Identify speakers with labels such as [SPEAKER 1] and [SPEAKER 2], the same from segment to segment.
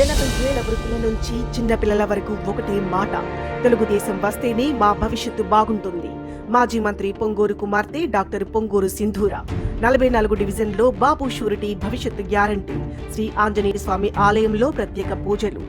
[SPEAKER 1] ఎనభై ఏళ్ళ వృద్ధుల నుంచి చిన్నపిల్లల వరకు ఒకటే మాట. తెలుగుదేశం వస్తేనే మా భవిష్యత్తు బాగుంటుంది. మాజీ మంత్రి పొంగూరు కుమార్తె డాక్టర్ పొంగూరు సింధూర. నలభై నాలుగు డివిజన్లో బాబు షూరిటీ భవిష్యత్తు గ్యారంటీ. శ్రీ ఆంజనేయ స్వామి ఆలయంలో ప్రత్యేక పూజలు.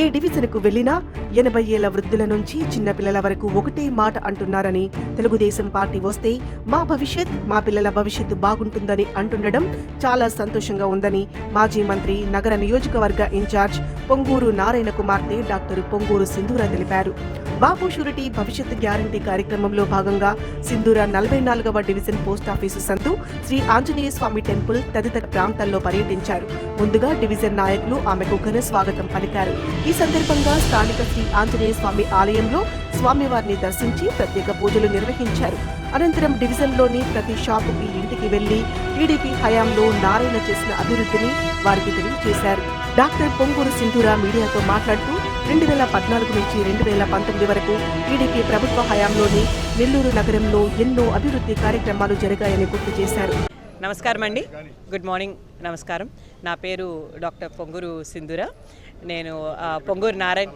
[SPEAKER 1] ఏ డివిజన్కు వెళ్ళినా ఎనభై ఏళ్ళ వృద్ధుల నుంచి చిన్నపిల్లల వరకు ఒకటే మాట అంటున్నారని తెలుగుదేశం పార్టీ వస్తే మా భవిష్యత్ మా పిల్లల భవిష్యత్తు బాగుంటుందని అంటుండడం చాలా సంతోషంగా ఉందని మాజీ మంత్రి నగర నియోజకవర్గ ఇన్ఛార్జ్ పొంగూరు నారాయణ కుమార్తె డాక్టర్ పొంగూరు సింధూర తెలిపారు. బాబు షూరిటీ భవిష్యత్ గ్యారంటీ కార్యక్రమంలో భాగంగా సింధూర నలభై నాలుగవ డివిజన్ పోస్టాఫీసు సందు శ్రీ ఆంజనేయ స్వామి టెంపుల్ తదితర ప్రాంతాల్లో పర్యటించారు. ముందుగా డివిజన్ నాయకులు ఆమెకు ఘన స్వాగతం పలికారు. ఈ సందర్భంగా స్థానిక శ్రీ ఆంజనేయ స్వామి ఆలయంలో స్వామివారిని దర్శించి ప్రత్యేక పూజలు నిర్వహించారు. అనంతరం డివిజన్లోని ప్రతి షాపుకి ఇంటికి వెళ్ళి టీడీపీ హయాంలో నారాయణ చేసిన అభివృద్ధిని వారికి తెలియజేశారు. డాక్టర్ పొంగూరు సింధూర మీడియాతో మాట్లాడుతూ రెండు వేల పద్నాలుగు నుంచి రెండు వేల పంతొమ్మిది వరకు టీడీపీ ప్రభుత్వ హయాంలోని నెల్లూరు నగరంలో ఎన్నో అభివృద్ధి కార్యక్రమాలు జరిగాయని గుర్తు చేశారు.
[SPEAKER 2] నమస్కారం అండి. గుడ్ మార్నింగ్ నమస్కారం. నా పేరు డాక్టర్ పొంగూరు సింధుర. నేను పొంగూరు నారాయణ్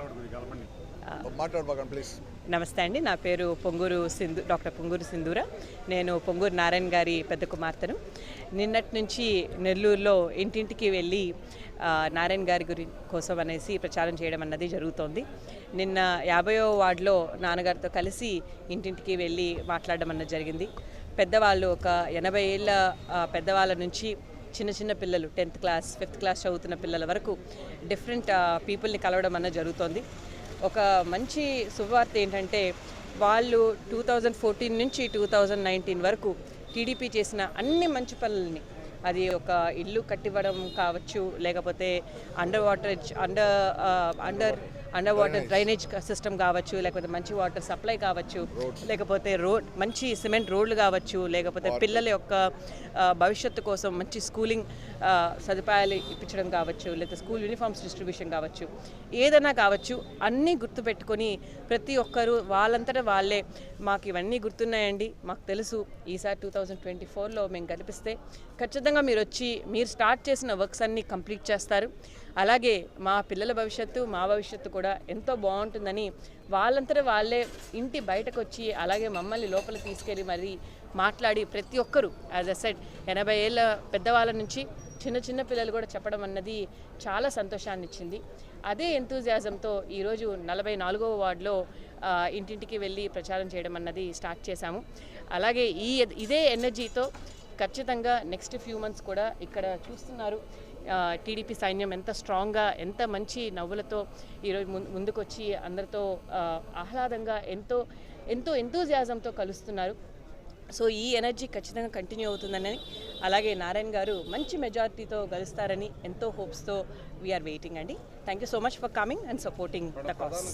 [SPEAKER 3] మాట్లాడబోకండి ప్లీజ్.
[SPEAKER 2] నమస్తే అండి నా పేరు పొంగూరు సింధు డాక్టర్ పొంగూరు సింధూర. నేను పొంగూరు నారాయణ గారి పెద్ద కుమార్తెను. నిన్నటి నుంచి నెల్లూరులో ఇంటింటికి వెళ్ళి నారాయణ గారి గురి కోసం అనేసి ప్రచారం చేయడం అన్నది జరుగుతోంది. నిన్న యాభయో వార్డులో నాన్నగారితో కలిసి ఇంటింటికి వెళ్ళి మాట్లాడడం అన్నది జరిగింది. పెద్దవాళ్ళు ఒక ఎనభై ఏళ్ళ పెద్దవాళ్ళ నుంచి చిన్న చిన్న పిల్లలు టెన్త్ క్లాస్ ఫిఫ్త్ క్లాస్ చదువుతున్న పిల్లల వరకు డిఫరెంట్ పీపుల్ని కలవడం అన్నది జరుగుతోంది. ఒక మంచి శుభవార్త ఏంటంటే వాళ్ళు టూ థౌజండ్ ఫోర్టీన్ నుంచి టూ థౌజండ్ నైన్టీన్ వరకు టీడీపీ చేసిన అన్ని మంచి పనులని అది ఒక ఇల్లు కట్టివ్వడం కావచ్చు లేకపోతే under water under under under water drainage system కావచ్చు లేకపోతే మంచి వాటర్ సప్లై కావచ్చు లేకపోతే రోడ్ మంచి సిమెంట్ రోడ్లు కావచ్చు లేకపోతే పిల్లల యొక్క భవిష్యత్తు కోసం మంచి స్కూలింగ్ సదుపాయాలు ఇప్పించడం కావచ్చు లేదా స్కూల్ యూనిఫామ్స్ డిస్ట్రిబ్యూషన్ కావచ్చు ఏదైనా కావచ్చు అన్నీ గుర్తుపెట్టుకొని ప్రతి ఒక్కరూ వాళ్ళంతటా వాళ్ళే. మాకు ఇవన్నీ గుర్తున్నాయండి. మాకు తెలుసు. ఈసారి టూ థౌజండ్ ట్వంటీ ఫోర్లో మేము కల్పిస్తే ఖచ్చితంగా మీరు వచ్చి మీరు స్టార్ట్ చేసిన వర్క్స్ అన్నీ కంప్లీట్ చేస్తారు. అలాగే మా పిల్లల భవిష్యత్తు మా భవిష్యత్తు కూడా ఎంతో బాగుంటుందని వాళ్ళంతటా వాళ్ళే ఇంటి బయటకు వచ్చి అలాగే మమ్మల్ని లోపల తీసుకెళ్ళి మరి మాట్లాడి ప్రతి ఒక్కరూ యాజ్ అ సెట్ ఎనభై ఏళ్ళ పెద్దవాళ్ళ నుంచి చిన్న చిన్న పిల్లలు కూడా చెప్పడం అన్నది చాలా సంతోషాన్ని ఇచ్చింది అదే ఎంతూజియాజంతో ఈరోజు నలభై నాలుగవ వార్డులో ఇంటింటికి వెళ్ళి ప్రచారం చేయడం అన్నది స్టార్ట్ చేశాము. అలాగే ఈ ఇదే ఎనర్జీతో ఖచ్చితంగా నెక్స్ట్ ఫ్యూ మంత్స్ కూడా ఇక్కడ చూస్తున్నారు. టీడీపీ సైన్యం ఎంత స్ట్రాంగ్గా ఎంత మంచి నవ్వులతో ఈరోజు ముందు ముందుకొచ్చి అందరితో ఆహ్లాదంగా ఎంతో ఎంతో ఎంతూజియాజంతో కలుస్తున్నారు. సో ఈ ఎనర్జీ ఖచ్చితంగా కంటిన్యూ అవుతుందని అలాగే నారాయణ గారు మంచి మెజారిటీతో గెలుస్తారని ఎంతో హోప్స్తో వీఆర్ వెయిటింగ్ అండి. Thank you so much for coming and supporting the cause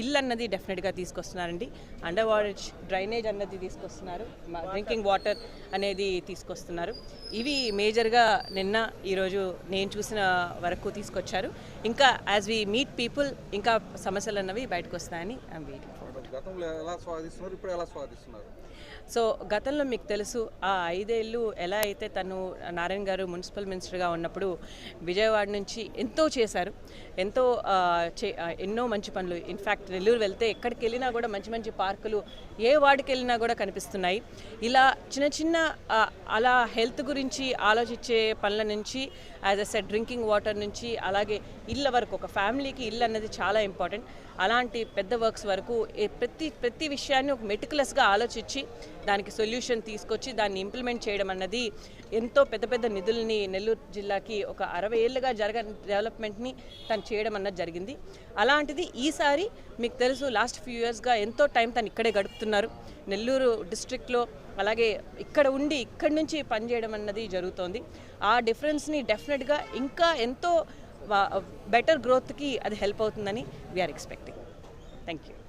[SPEAKER 2] ఇల్లు అన్నది డెఫినెట్గా తీసుకొస్తున్నారండి. అండర్ వాటర్ డ్రైనేజ్ అన్నది తీసుకొస్తున్నారు. డ్రింకింగ్ వాటర్ అనేది తీసుకొస్తున్నారు. ఇవి మేజర్గా నిన్న ఈరోజు నేను చూసిన వరకు తీసుకొచ్చారు. ఇంకా యాజ్ వి మీట్ పీపుల్ ఇంకా సమస్యలు అన్నవి బయటకు వస్తాయని ఐమ్ వెయిటింగ్ సో గతంలో మీకు తెలుసు ఆ ఐదేళ్ళు ఎలా అయితే తను నారాయణ గారు మున్సిపల్ మినిస్టర్గా ఉన్నప్పుడు విజయవాడ నుంచి ఎంతో చేశారు ఎంతో చే- ఎన్నో మంచి పనులు. ఇన్ఫ్యాక్ట్ నెల్లూరు వెళ్తే ఎక్కడికి వెళ్ళినా కూడా మంచి మంచి పార్కులు ఏ వార్డుకి వెళ్ళినా కూడా కనిపిస్తున్నాయి. ఇలా చిన్న చిన్న అలా హెల్త్ గురించి ఆలోచించే పనుల నుంచి as I said drinking water నుంచి అలాగే ఇళ్ళ వరకు ఒక ఫ్యామిలీకి ఇల్లు అన్నది చాలా ఇంపార్టెంట్. అలాంటి పెద్ద వర్క్స్ వరకు ప్రతి ప్రతి విషయాన్ని ఒక మెటికులస్గా ఆలోచించి దానికి సొల్యూషన్ తీసుకొచ్చి దాన్ని ఇంప్లిమెంట్ చేయడం అన్నది ఎంతో పెద్ద పెద్ద నిధుల్ని నెల్లూరు జిల్లాకి ఒక అరవై ఏళ్ళుగా జరగ డెవలప్మెంట్ని తను చేయడం అన్నది జరిగింది. అలాంటిది ఈసారి మీకు తెలుసు లాస్ట్ ఫ్యూ ఇయర్స్గా ఎంతో టైం తను ఇక్కడే గడుపుతున్నారు. నెల్లూరు డిస్ట్రిక్ట్లో అలాగే ఇక్కడ ఉండి ఇక్కడి నుంచి పనిచేయడం అన్నది జరుగుతోంది. ఆ డిఫరెన్స్ని డెఫినెట్గా ఇంకా ఎంతో బెటర్ గ్రోత్కి అది హెల్ప్ అవుతుందని వీఆర్ ఎక్స్పెక్టింగ్ థ్యాంక్ యూ